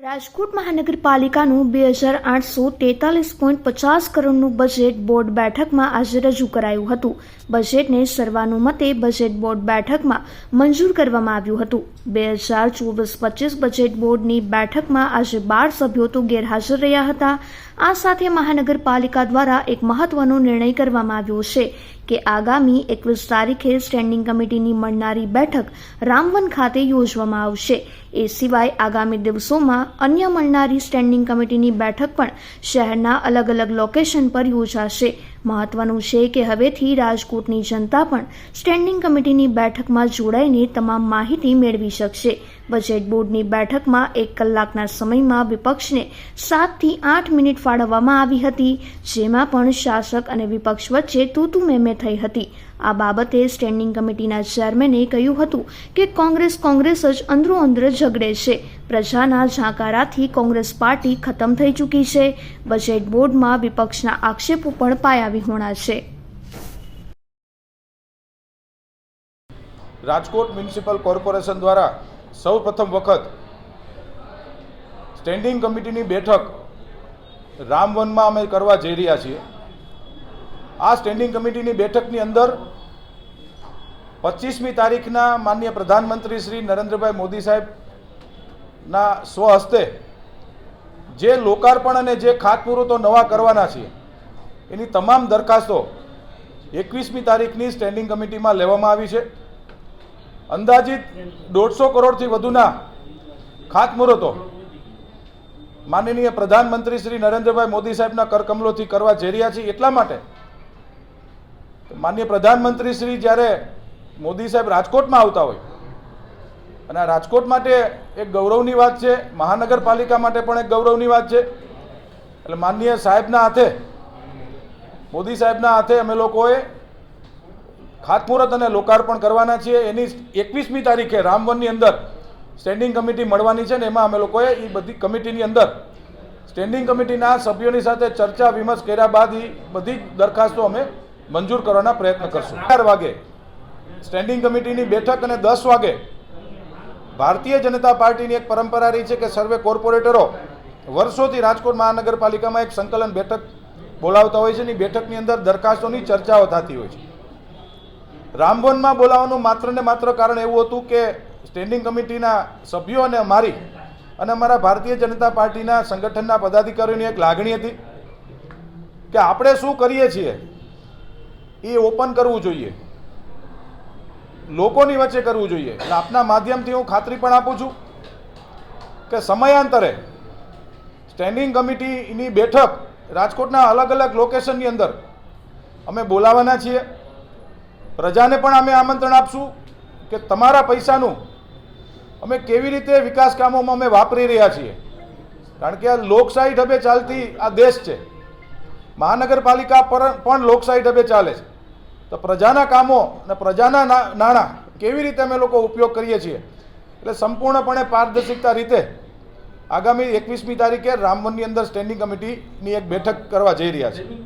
રાજકોટ મહાનગરપાલિકાનું બે હજાર આઠસો તેતાલીસ પોઈન્ટ પચાસ કરોડનું બજેટ બોર્ડ બેઠકમાં આજે રજૂ કરાયું હતું. બજેટને સર્વાનુમતે બજેટ બોર્ડ બેઠકમાં મંજૂર કરવામાં આવ્યું હતું. બે હજાર ચોવીસ પચીસ બજેટ બોર્ડની બેઠકમાં આજે બાર સભ્યો તો ગેરહાજર રહ્યા હતા. આ સાથે મહાનગરપાલિકા દ્વારા એક મહત્વનો નિર્ણય કરવામાં આવ્યો છે કે આગામી એકવીસ તારીખે સ્ટેન્ડિંગ કમિટીની મળનારી બેઠક રામવન ખાતે યોજવામાં આવશે. એ સિવાય આગામી દિવસોમાં અન્ય મળનારી સ્ટેન્ડિંગ કમિટીની બેઠક પણ શહેરના અલગ અલગ લોકેશન પર યોજાશે. મહત્વનું છે કે હવેથી રાજકોટની જનતા પણ સ્ટેન્ડિંગ કમિટીની બેઠકમાં જોડાઈને તમામ માહિતી મેળવી શકશે. બજેટ બોર્ડની બેઠકમાં એક કલાકના સમયમાં વિપક્ષને સાતથી આઠ મિનિટ ફાળવવામાં આવી હતી, જેમાં પણ શાસક અને વિપક્ષ વચ્ચે તૂતુ મેમે થઈ હતી. આ બાબતે સ્ટેન્ડિંગ કમિટીના ચેરમેને કહ્યું હતું કે કોંગ્રેસ કોંગ્રેસ જ અંદરોઅંદર ઝઘડે છે. પ્રજાના ઝાંકારાથી કોંગ્રેસ પાર્ટી ખતમ થઈ ચૂકી છે. બજેટ બોર્ડમાં વિપક્ષના આક્ષેપો પણ પાયા વિહોણા છે. રાજકોટ મ્યુનિસિપલ કોર્પોરેશન દ્વારા સૌ પ્રથમ વખત સ્ટેન્ડિંગ કમિટીની બેઠક રામવનમાં અમે કરવા જઈ રહ્યા છીએ. આ સ્ટેન્ડિંગ કમિટીની બેઠકની અંદર પચીસમી તારીખના માન્ય પ્રધાનમંત્રી શ્રી નરેન્દ્રભાઈ મોદી સાહેબના સ્વહસ્તે જે લોકાર્પણ અને જે ખાતમુહૂર્તો નવા કરવાના છીએ એની તમામ દરખાસ્તો એકવીસમી તારીખની સ્ટેન્ડિંગ કમિટીમાં લેવામાં આવી છે. અંદાજિત દોઢસો કરોડથી વધુના ખાતમુહૂર્તો માનનીય પ્રધાનમંત્રી શ્રી નરેન્દ્રભાઈ મોદી સાહેબના કરકમલોથી કરવા જઈ રહ્યા છીએ એટલા માટે માન્ય પ્રધાનમંત્રી શ્રી જ્યારે મોદી સાહેબ રાજકોટમાં આવતા હોય અને આ રાજકોટ માટે એક ગૌરવની વાત છે, મહાનગરપાલિકા માટે પણ એક ગૌરવની વાત છે. એટલે માનનીય સાહેબના હાથે મોદી સાહેબના હાથે અમે લોકોએ ખાતમુહૂર્ત અને લોકાર્પણ કરવાના છીએ. એની એકવીસમી તારીખે રામવનની અંદર સ્ટેન્ડિંગ કમિટી મળવાની છે ને એમાં અમે લોકોએ એ બધી કમિટીની અંદર સ્ટેન્ડિંગ કમિટીના સભ્યોની સાથે ચર્ચા વિમર્શ કર્યા બાદ એ બધી દરખાસ્તો અમે મંજૂર કરવાના પ્રયત્ન કરશું. ચાર વાગે સ્ટેન્ડિંગ કમિટીની બેઠક અને દસ વાગે ભારતીય જનતા પાર્ટીની એક પરંપરા રહી છે કે સર્વે કોર્પોરેટરો વર્ષોથી રાજકોટ મહાનગરપાલિકામાં એક સંકલન બેઠક બોલાવતા હોય છે અને બેઠકની અંદર દરખાસ્તોની ચર્ચાઓ થતી હોય છે. રામભવનમાં બોલાવવાનું માત્ર ને માત્ર કારણ એવું હતું કે સ્ટેન્ડિંગ કમિટીના સભ્યો અને અમારી અને અમારા ભારતીય જનતા પાર્ટીના સંગઠનના પદાધિકારીઓની એક લાગણી હતી કે આપણે શું કરીએ છીએ એ ઓપન કરવું જોઈએ. લોકોની વચ્ચે કરવું જોઈએ. એટલે આપના માધ્યમથી હું ખાતરી પણ આપું છું કે સમયાંતરે સ્ટેન્ડિંગ કમિટીની બેઠક રાજકોટના અલગ અલગ લોકેશનની અંદર અમે બોલાવવાના છીએ. પ્રજાને પણ અમે આમંત્રણ આપશું કે તમારા પૈસાનું અમે કેવી રીતે વિકાસ કામોમાં અમે વાપરી રહ્યા છીએ. કારણ કે આ લોકશાહી ઢબે ચાલતી આ દેશ છે. મહાનગરપાલિકા પર પણ લોકશાહી ઢબે ચાલે છે. તો પ્રજાના કામો અને પ્રજાના નાણાં કેવી રીતે અમે લોકો ઉપયોગ કરીએ છીએ? એટલે સંપૂર્ણપણે પારદર્શિકતા રીતે આગામી એકવીસમી તારીખે રામવનની અંદર સ્ટેન્ડિંગ કમિટીની એક બેઠક કરવા જઈ રહ્યા છે.